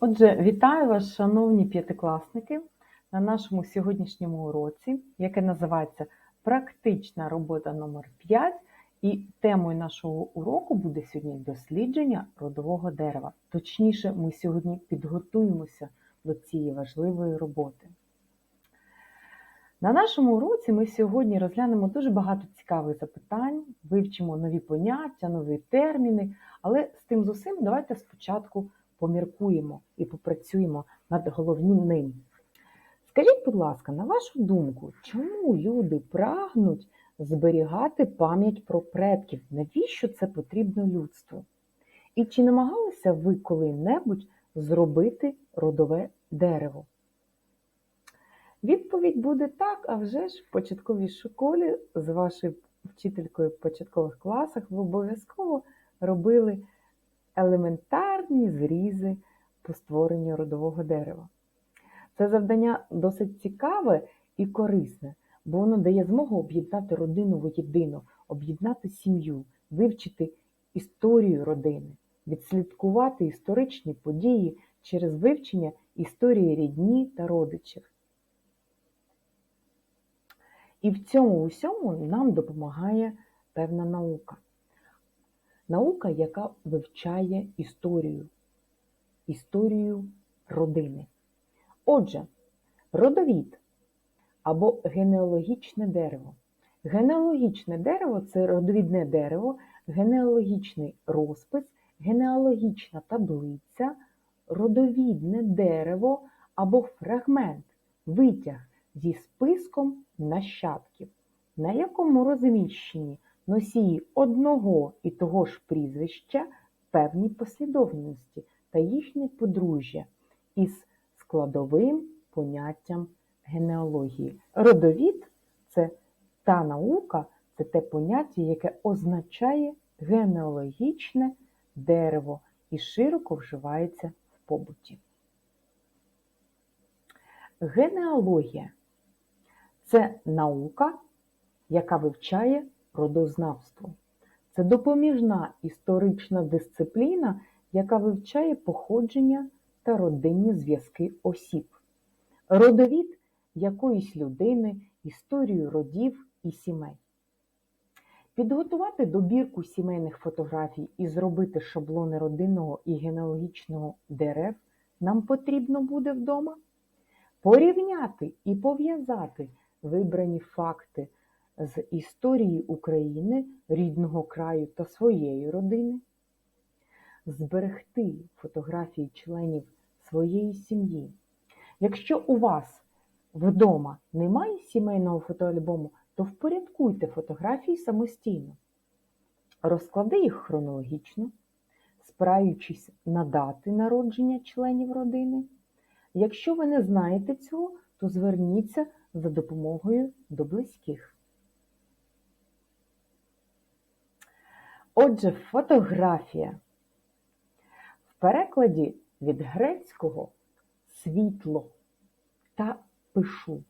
Отже, вітаю вас, шановні п'ятикласники, на нашому сьогоднішньому уроці, яке називається Практична робота номер 5 І темою нашого уроку буде сьогодні дослідження родового дерева. Точніше, ми сьогодні підготуємося до цієї важливої роботи. На нашому уроці ми сьогодні розглянемо дуже багато цікавих запитань, вивчимо нові поняття, нові терміни, але з тим з усім давайте спочатку поміркуємо і попрацюємо над головним. Скажіть, будь ласка, на вашу думку, чому люди прагнуть зберігати пам'ять про предків? Навіщо це потрібно людству? І чи намагалися ви коли-небудь зробити родове дерево? Відповідь буде так, а вже ж в початковій школі з вашою вчителькою в початкових класах ви обов'язково робили елементарні зрізи по створенню родового дерева. Це завдання досить цікаве і корисне, бо воно дає змогу об'єднати родину воєдино, об'єднати сім'ю, вивчити історію родини, відслідкувати історичні події через вивчення історії рідні та родичів. І в цьому усьому нам допомагає певна наука. Наука, яка вивчає історію, історію родини. Отже, родовід або генеалогічне дерево. Генеалогічне дерево це родовідне дерево, генеалогічний розпис, генеалогічна таблиця, родовідне дерево або фрагмент, витяг зі списком нащадків, на якому розміщені носії одного і того ж прізвища певній послідовності та їхнє подружжя із складовим поняттям генеалогії. Родовід це та наука, це те поняття, яке означає генеалогічне дерево і широко вживається в побуті. Генеалогія це наука, яка вивчає родознавство. Це допоміжна історична дисципліна, яка вивчає походження та родинні зв'язки осіб, родовід якоїсь людини, історію родів і сімей. Підготувати добірку сімейних фотографій і зробити шаблони родинного і генеалогічного дерев нам потрібно буде вдома. Порівняти і пов'язати вибрані факти з історії України, рідного краю та своєї родини, зберегти фотографії членів своєї сім'ї. Якщо у вас вдома немає сімейного фотоальбому, то впорядкуйте фотографії самостійно, розклади їх хронологічно, спираючись на дати народження членів родини. Якщо ви не знаєте цього, то зверніться за допомогою до близьких. Отже, фотографія. В перекладі від грецького світло та пишу.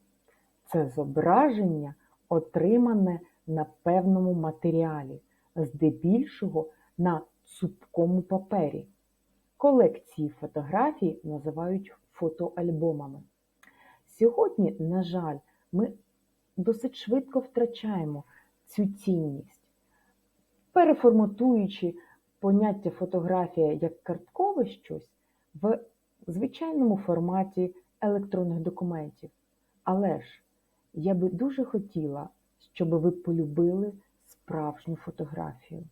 Це зображення, отримане на певному матеріалі, здебільшого на цупкому папері. Колекції фотографій називають фотоальбомами. Сьогодні, на жаль, ми досить швидко втрачаємо цю цінність, переформатуючи поняття фотографія як карткове щось в звичайному форматі електронних документів. Але ж я би дуже хотіла, щоб ви полюбили справжню фотографію.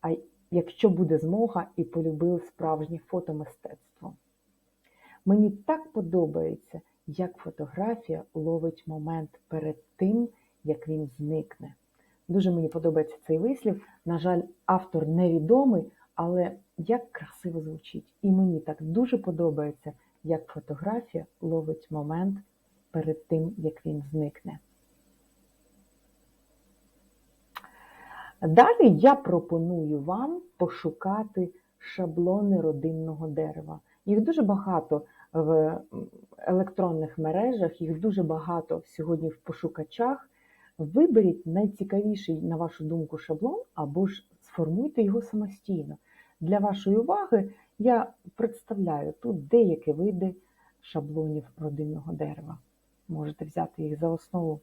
А якщо буде змога, і полюбили справжнє фотомистецтво. Мені так подобається, як фотографія ловить момент перед тим, як він зникне. Дуже мені подобається цей вислів. На жаль, автор невідомий, але як красиво звучить. І мені так дуже подобається, як фотографія ловить момент перед тим, як він зникне. Далі я пропоную вам пошукати шаблони родинного дерева. Їх дуже багато в електронних мережах, їх дуже багато сьогодні в пошукачах. Виберіть найцікавіший, на вашу думку, шаблон або ж сформуйте його самостійно. Для вашої уваги Я представляю тут деякі види шаблонів родинного дерева. Можете взяти їх за основу.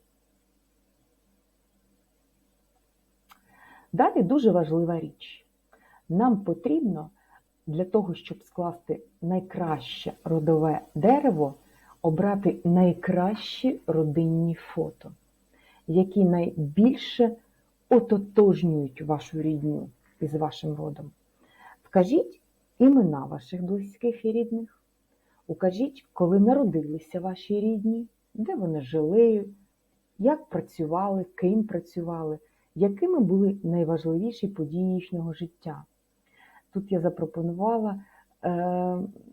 Далі дуже важлива річ. Нам потрібно для того, щоб скласти найкраще родове дерево, обрати найкращі родинні фото, які найбільше ототожнюють вашу рідню із вашим родом. Вкажіть імена ваших близьких і рідних, укажіть, коли народилися ваші рідні, де вони жили, як працювали, ким працювали, якими були найважливіші події їхнього життя. Тут я запропонувала е,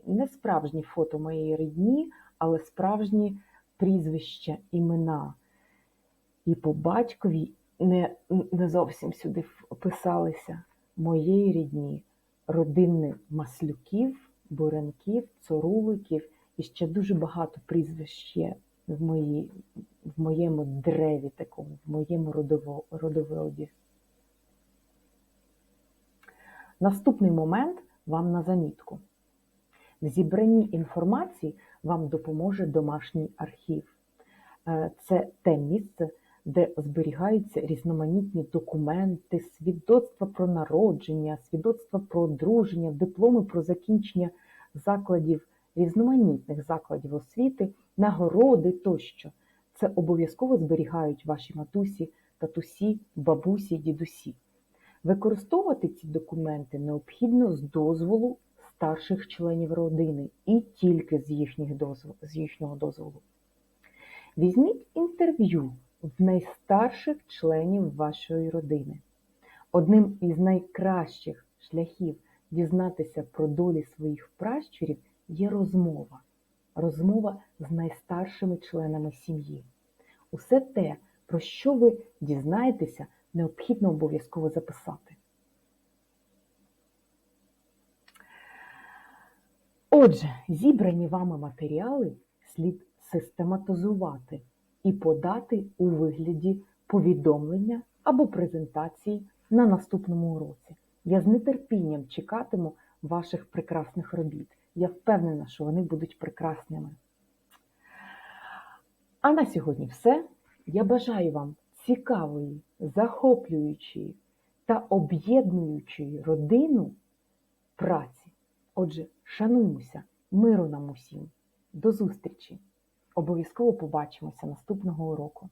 не справжні фото моєї рідні, але справжні прізвища, імена. І по батькові не, не зовсім сюди вписалися моєї рідні, родини Маслюків, Буренків, Цоруликів і ще дуже багато прізвищ є в, моїй, в моєму древі такому, в моєму родово, родоводі. Наступний момент вам на замітку. В зібранні інформації вам допоможе домашній архів. Е, Це те місце, де зберігаються різноманітні документи, свідоцтва про народження, свідоцтва про одруження, дипломи про закінчення закладів, різноманітних закладів освіти, нагороди тощо. Це обов'язково зберігають ваші матусі, татусі, бабусі, дідусі. Використовувати ці документи необхідно з дозволу старших членів родини і тільки з, їхніх дозвол, з їхнього дозволу. Візьміть інтерв'ю в найстарших членів вашої родини. Одним із найкращих шляхів дізнатися про долі своїх пращурів є розмова. Розмова з найстаршими членами сім'ї. Усе те, про що ви дізнаєтеся, необхідно обов'язково записати. Отже, зібрані вами матеріали слід систематизувати і подати у вигляді повідомлення або презентації на наступному уроці. Я з нетерпінням чекатиму ваших прекрасних робіт. Я впевнена, що вони будуть прекрасними. А на сьогодні все. Я бажаю вам цікавої, захоплюючої та об'єднуючої родину праці. Отже, шануймося, миру нам усім. До зустрічі! Обов'язково побачимося наступного уроку.